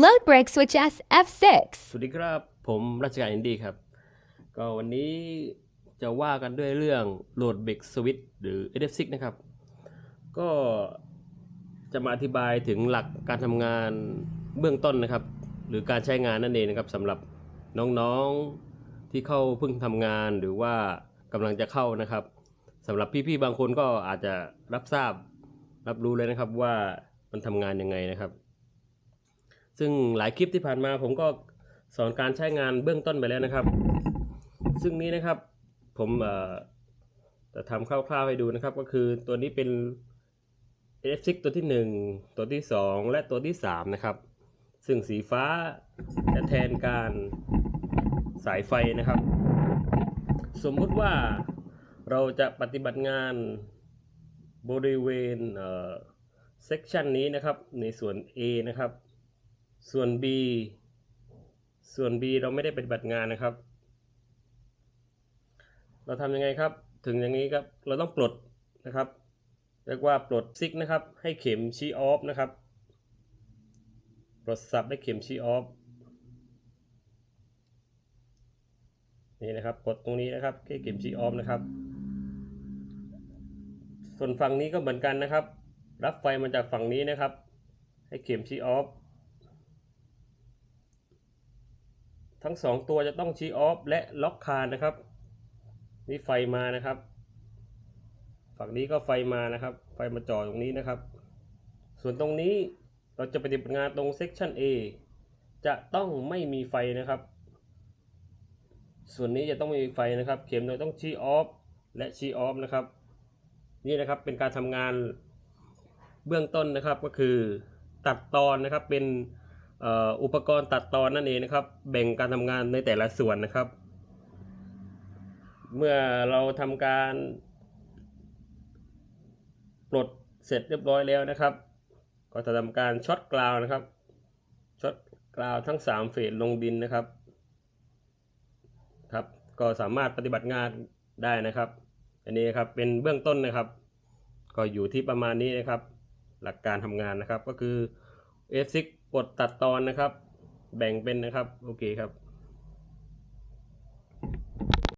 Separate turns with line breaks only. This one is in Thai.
Load break switch S F6.
สวัสดีครับ ผมราชการอินดี้ครับ ก็วันนี้จะว่ากันด้วยเรื่องโหลดเบรกสวิตหรือ SF6 นะครับ ก็จะมาอธิบายถึงหลักการทำงานเบื้องต้นนะครับ หรือการใช้งานนั่นเองนะครับสำหรับน้องๆที่เข้าเพิ่งทำงานหรือว่ากำลังจะเข้านะครับสำหรับพี่ๆบางคนก็อาจจะรับทราบรับรู้เลยนะครับว่ามันทำงานยังไงนะครับ ซึ่งหลายคลิปที่ผ่านมาผมก็สอนการใช้งานเบื้องต้นไปแล้วนะครับ ซึ่งนี้นะครับผมจะทำคร่าวๆให้ดูนะครับ ก็คือตัวนี้เป็น F6 ตัวที่ 1 ตัวที่ 2 และตัวที่ 3 นะครับ ซึ่งสีฟ้าจะแทนการสายไฟนะครับ สมมุติว่าเราจะปฏิบัติงานบริเวณเอ่อ section นี้นะครับในส่วน A นะครับ ส่วน B ส่วน B เราไม่ได้ปฏิบัติงานนะครับ เราทำยังไงครับ ถึงอย่างนี้ครับ เราต้องปลดนะครับ เรียกว่าปลดซิกนะครับ ให้เข็มชี้ออฟนะครับ ปลดสับให้เข็มชี้ออฟ นี่นะครับ กดตรงนี้นะครับให้เข็มชี้ออฟนะครับ ส่วนฝั่งนี้ก็เหมือนกันนะครับ รับไฟมาจากฝั่งนี้นะครับ ให้เข็มชี้ออฟ ทั้งสองตัวจะต้องชี้ออฟและล็อกคานนะครับนี่ไฟมานะครับ ฝั่งนี้ก็ไฟมานะครับ ไฟมาจ่อตรงนี้นะครับ ส่วนตรงนี้เราจะปฏิบัติงานตรงเซ c ชัน A จะต้องไม่มีไฟนะครับ ส่วนนี้จะต้องไม่มีไฟนะครับ เข็มเราต้องชี้ออฟและชี้ออฟนะครับ นี่นะครับเป็นการทำงานเบื้องต้นนะครับก็คือตัดตอนนะครับเป็น อุปกรณ์ตัดตอนนั่นเองนะครับ แบ่งการทำงานในแต่ละส่วนนะครับ เมื่อเราทำการปลดเสร็จเรียบร้อยแล้วนะครับ ก็จะทำการช็อตกราวนะครับช็อตกราวทั้ง 3 เฟสลงดินนะครับครับ ก็สามารถปฏิบัติงานได้นะครับ อันนี้ครับเป็นเบื้องต้นนะครับ ก็อยู่ที่ประมาณนี้นะครับ หลักการทำงานนะครับก็คือ F6 กดตัดตอนนะครับ แบ่งเป็นนะครับ โอเคครับ